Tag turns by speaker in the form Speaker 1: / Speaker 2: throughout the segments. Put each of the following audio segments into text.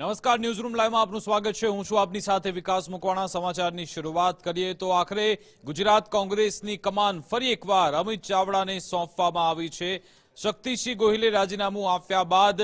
Speaker 1: નમસ્કાર ન્યૂઝરૂમ લાઈવમાં આપનું સ્વાગત છે. હું છું આપની સાથે વિકાસ મુકવાણા. સમાચારની શરૂઆત કરીએ તો આખરે ગુજરાત કોંગ્રેસની કમાન ફરી એકવાર અમિત ચાવડાને સોંપવામાં આવી છે. શક્તિસિંહ ગોહિલે રાજીનામું આપ્યા બાદ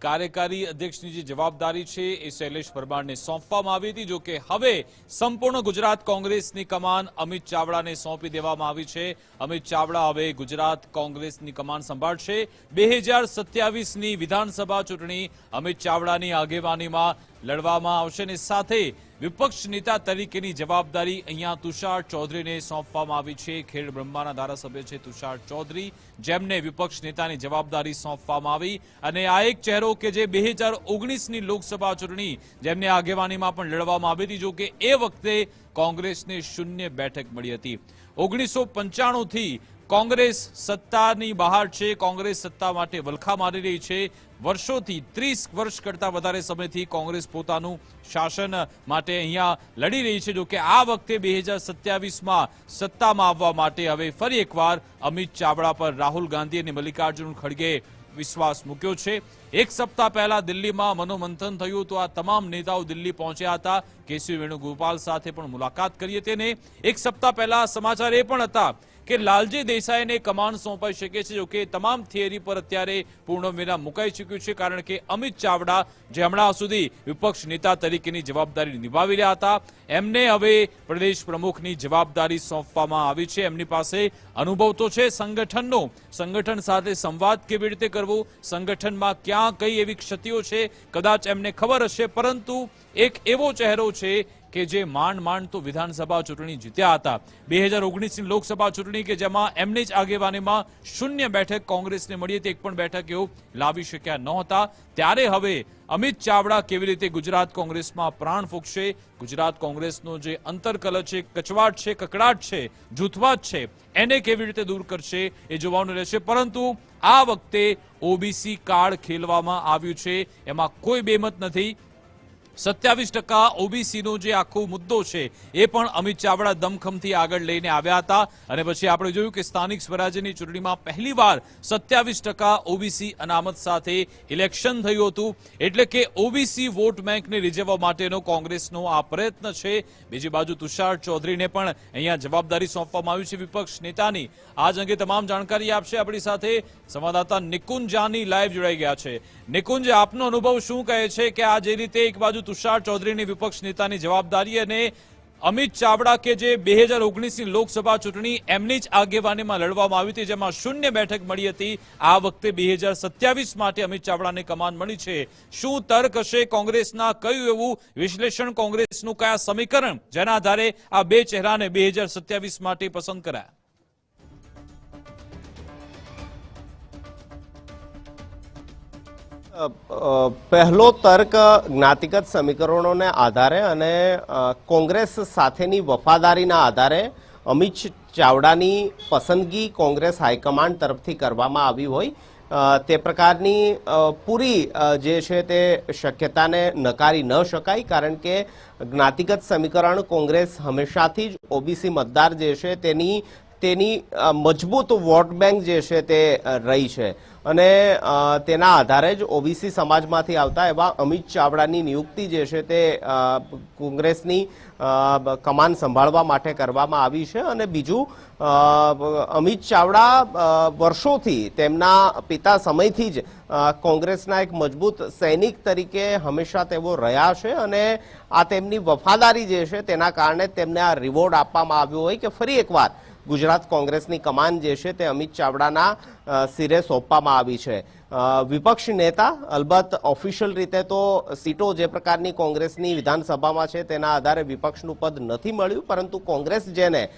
Speaker 1: કાર્યકારી અધ્યક્ષની જે જવાબદારી છે એ શૈલેષ પરમારને સોંપવામાં આવી હતી, જો કે હવે સંપૂર્ણ ગુજરાત કોંગ્રેસની કમાન અમિત ચાવડાને સોંપી દેવામાં આવી છે. અમિત ચાવડા હવે ગુજરાત કોંગ્રેસની કમાન સંભાળશે. બે હજાર સત્યાવીસની વિધાનસભા ચૂંટણી અમિત ચાવડાની આગેવાનીમાં લડવામાં આવશે અને સાથે વિપક્ષ નેતા તરીકેની જવાબદારી અહીંયા તુષાર ચૌધરીને સોંપવામાં આવી છે. ખેડ બ્રહ્માના ધારાસભ્ય છે તુષાર ચૌધરી, જેમને વિપક્ષ નેતાની જવાબદારી સોંપવામાં આવી અને આ એક ચહેરો કે જે બે હજાર ઓગણીસની લોકસભા ચૂંટણી જેમને આગેવાનીમાં પણ લડવામાં આવી હતી, જો કે એ વખતે કોંગ્રેસને શૂન્ય બેઠક મળી હતી. ઓગણીસો પંચાણુંથી કોંગ્રેસ સત્તાની બહાર છે. કોંગ્રેસ સત્તા માટે વલખા મારી રહી છે. વર્ષોથી ત્રીસ વર્ષ કરતા વધારે સમયથી કોંગ્રેસ પોતાનું શાસન માટે અહીંયા લડી રહી છે. જો કે આ વખતે બે હજાર સત્યાવીસમાં સત્તામાં આવવા માટે હવે ફરી એકવાર અમિત ચાવડા પર રાહુલ ગાંધી અને મલ્લિકાર્જુન ખડગે વિશ્વાસ મૂક્યો છે. એક સપ્તાહ પહેલા દિલ્હીમાં મનોમંથન થયું તો આ તમામ નેતાઓ દિલ્હી પહોંચ્યા હતા. કેસી વેણુગોપાલ સાથે પણ મુલાકાત કરી હતી અને એક સપ્તાહ પહેલા સમાચાર એ પણ હતા કે લાલજી દેસાઈને કમાન સોંપાઈ શકે છે. જોકે તમામ થિયરી પર અત્યારે પૂર્ણ વિરામ મુકાઈ ચૂક્યું છે. કારણ કે અમિત ચાવડા જે હમણાં સુધી વિપક્ષ નેતા તરીકેની જવાબદારી નિભાવી રહ્યા હતા. એમને હવે પ્રદેશ પ્રમુખની જવાબદારી સોંપવામાં આવી છે. એમની પાસે અનુભવ તો છે સંગઠનનો. સંગઠન સાથે સંવાદ કેવી રીતે કરવો? સંગઠનમાં ક્યાં કઈ એવી ક્ષતિઓ છે કદાચ એમને ખબર હશે પરંતુ એક એવો ચહેરો છે કે જે માંડ માંડ તો વિધાનસભા ચૂંટણી જીત્યા હતા. બે હજાર ઓગણીસની લોકસભા ચૂંટણી કે જેમાં એમની જ આગેવાનીમાં શૂન્ય બેઠક કોંગ્રેસને મળી હતી, એક પણ બેઠક એવું લાવી શક્યા નહોતા. ત્યારે હવે અમિત ચાવડા કેવી રીતે ગુજરાત કોંગ્રેસમાં પ્રાણ ફૂંકશે? ગુજરાત કોંગ્રેસનો જે અંતરકલ છે, કચવાટ છે, કકડાટ છે, જૂથવાદ છે, એને કેવી રીતે દૂર કરશે એ જોવાનું રહેશે. પરંતુ આ વખતે ઓબીસી કાર્ડ ખેલવામાં આવ્યું છે. એમાં કોઈ બેમત નથી. સત્યાવીસ ટકા ઓબીસીનો જે આખો મુદ્દો છે એ પણ અમિત ચાવડા દમખમથી આગળ લઈને આવ્યા હતા. અને પછી આપણે જોયું કે સ્થાનિક સ્વરાજ્યની ચૂંટણીમાં પહેલીવાર સત્યાવીસ ટકા ઓબીસી અનામત સાથે ઇલેક્શન થયું હતું. એટલે કે ઓબીસી વોટ બેંકને રીઝવવા માટેનો કોંગ્રેસનો આ પ્રયત્ન છે. બીજી બાજુ તુષાર ચૌધરીને પણ અહીંયા જવાબદારી સોંપવામાં આવી છે વિપક્ષ નેતાની. આજ અંગે તમામ જાણકારી આપશે આપણી સાથે. સંવાદદાતા નિકુંજ જાની લાઈવ જોડાઈ ગયા છે. નિકુંજ, આપનો અનુભવ શું કહે છે કે આ જે રીતે એક બાજુ તુષાર ચૌધરીની વિપક્ષ નેતાની જવાબદારી અને અમિત ચાવડા કે જે બે હજાર ઓગણીસની લોકસભા ચૂંટણી એમની જ આગેવાનીમાં લડવામાં આવી હતી, જેમાં શૂન્ય બેઠક મળી હતી. આ વખતે બે હજાર સત્યાવીસ માટે અમિત ચાવડાને કમાન મળી છે. શું તર્ક હશે કોંગ્રેસના? કયું એવું વિશ્લેષણ કોંગ્રેસનું? કયા સમીકરણ? જેના આધારે આ બે ચહેરાને બે હજાર સત્યાવીસ માટે પસંદ કરાયા.
Speaker 2: પહેલો તર્ક જ્ઞાતિગત સમીકરણોને આધારે અને કોંગ્રેસ સાથેની વફાદારીના આધારે અમિત ચાવડાની પસંદગી કોંગ્રેસ હાઈકમાન્ડ તરફથી કરવામાં આવી હોય. તે પ્રકારની પૂરી જે છે તે શક્યતાને નકારી ન શકાય, કારણ કે જ્ઞાતિગત સમીકરણ કોંગ્રેસ હંમેશાથી જ ઓબીસી મતદાર જે છે તેની તેની મજબૂત વોટ બેંક જે છે તે રહી છે. અને તેના આધારે જ ઓબીસી સમાજમાંથી આવતા એવા અમિત ચાવડાની નિયુક્તિ જે છે તે કોંગ્રેસની કમાન સંભાળવા માટે કરવામાં આવી છે. અને બીજું અમિત ચાવડા વર્ષોથી તેમના પિતા સમયથી જ કોંગ્રેસના એક મજબૂત સૈનિક તરીકે હંમેશા તેઓ રહ્યા છે. અને આ તેમની વફાદારી જે છે તેના કારણે તેમને આ રિવોર્ડ આપવામાં આવ્યો હોય કે ફરી એકવાર ગુજરાત કોંગ્રેસની કમાન જે છે તે અમિત ચાવડાના સિરે સોંપવામાં આવી છે. વિપક્ષ નેતા અલબત્ત ઓફિશિયલ રીતે તો સીટો જે પ્રકારની કોંગ્રેસની વિધાનસભામાં છે તેના આધારે વિપક્ષનું પદ નથી મળ્યું, પરંતુ કોંગ્રેસ જેને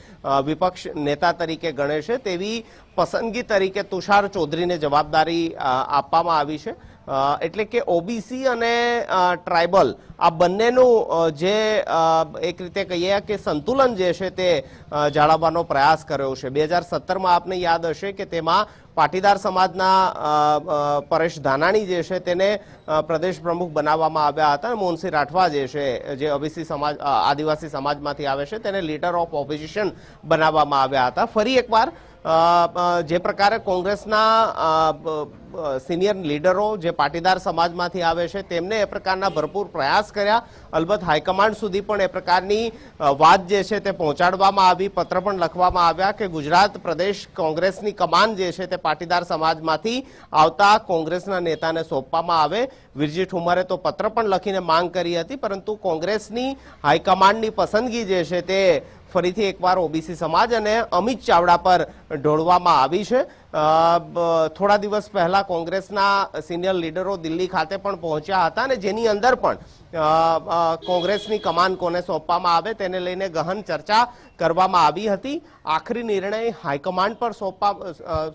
Speaker 2: વિપક્ષ નેતા તરીકે ગણે છે તેવી પસંદગી તરીકે તુષાર ચૌધરીને જવાબદારી આપવામાં આવી છે. એટલે કે ઓબીસી અને ટ્રાઇબલ આ બંનેનું જે એક રીતે કહીએ કે સંતુલન જે છે તે જાળવવાનો પ્રયાસ કર્યો છે. બે હજાર સત્તરમાં આપને યાદ હશે કે તેમાં પાટીદાર સમાજના પરેશ ધાનાણી જે છે તેને પ્રદેશ પ્રમુખ બનાવવામાં આવ્યા હતા. અને મોહનસિંહ રાઠવા જે છે, જે ઓબીસી સમાજ આદિવાસી સમાજમાંથી આવે છે, તેને લીડર ઓફ ઓપોઝિશન બનાવવામાં આવ્યા હતા. ફરી એકવાર જે પ્રકારે કોંગ્રેસના સિનિયર લીડરો જે પાટીદાર સમાજમાંથી આવે છે, તેમને એ પ્રકારના ભરપૂર પ્રયાસ કર્યા. અલબત્ત હાઈકમાન્ડ સુધી પણ એ પ્રકારની વાત જે છે તે પહોંચાડવામાં આવી, પત્ર પણ લખવામાં આવ્યા કે ગુજરાત પ્રદેશ કોંગ્રેસની કમાન જે છે તે પાટીદાર સમાજમાંથી આવતા કોંગ્રેસના નેતાને સોંપવામાં આવે. વિરજી ઠુમરે તો પત્ર પણ લખીને માંગ કરી હતી, પરંતુ કોંગ્રેસની હાઈકમાન્ડની પસંદગી જે છે તે ફરીથી એકવાર ઓબીસી સમાજ અને અમિત ચાવડા પર ઢોળવામાં આવી છે. થોડા દિવસ પહેલા કોંગ્રેસના સિનિયર લીડરો દિલ્હી ખાતે પણ પહોંચ્યા હતા અને જેની અંદર પણ કોંગ્રેસની કમાન કોને સોંપવામાં આવે તેને લઈને ગહન ચર્ચા કરવામાં આવી હતી. આખરી નિર્ણય હાઈકમાન્ડ પર સોંપા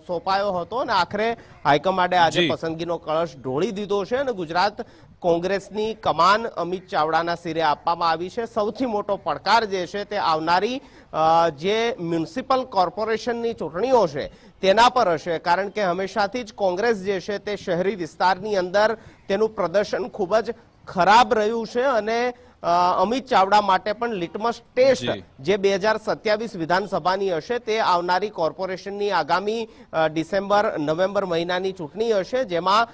Speaker 2: સોંપાયો હતો અને આખરે હાઈકમાન્ડે આજે પસંદગીનો કળશ ઢોળી દીધો છે અને ગુજરાત કોંગ્રેસની કમાન અમિત ચાવડાના સિરે આપવામાં આવી છે. સૌથી મોટો પડકાર જે છે તે આવનારી જે મ્યુનિસિપલ કોર્પોરેશનની ચૂંટણીઓ છે તેના પર હશે. કારણ કે હંમેશાથી જ કોંગ્રેસ જે છે તે શહેરી વિસ્તારની અંદર તેનું પ્રદર્શન ખૂબ જ ખરાબ રહ્યું છે અને અમિત ચાવડા માટે પણ લિટમસ ટેસ્ટ
Speaker 1: જે.
Speaker 2: બે હજાર સત્યાવીસ વિધાનસભાની હશે તે આવનારી કોર્પોરેશનની આગામી ડિસેમ્બર નવેમ્બર મહિનાની ચૂંટણી હશે જેમાં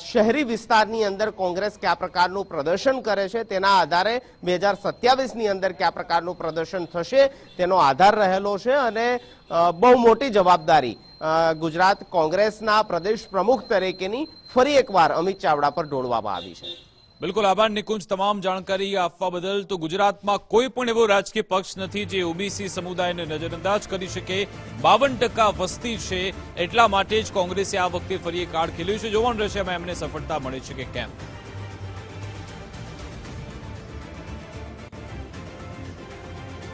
Speaker 2: શહેરી વિસ્તારની અંદર કોંગ્રેસ કયા પ્રકારનું પ્રદર્શન કરે છે તેના આધારે બે હજાર સત્યાવીસની અંદર કયા પ્રકારનું પ્રદર્શન થશે તેનો આધાર રહેલો છે અને બહુ મોટી જવાબદારી ગુજરાત કોંગ્રેસના પ્રદેશ પ્રમુખ તરીકેની ફરી એકવાર અમિત ચાવડા પર ઢોળવામાં આવી છે.
Speaker 1: બિલકુલ આભાર, નિકુંજ. તમામ જાણકારી આપવા બદલ તો ગુજરાતમાં કોઈ પણ એવો રાજકીય પક્ષ નથી જે ઓબીસી સમુદાયને નજરઅંદાજ કરી શકે. બાવન વસ્તી છે, એટલા માટે જ કોંગ્રેસે આ વખતે ફરી એક કાર્ડ ખેલ્યું છે. જોવાનું રહેશે, એમાં એમને સફળતા મળે છે કે કેમ?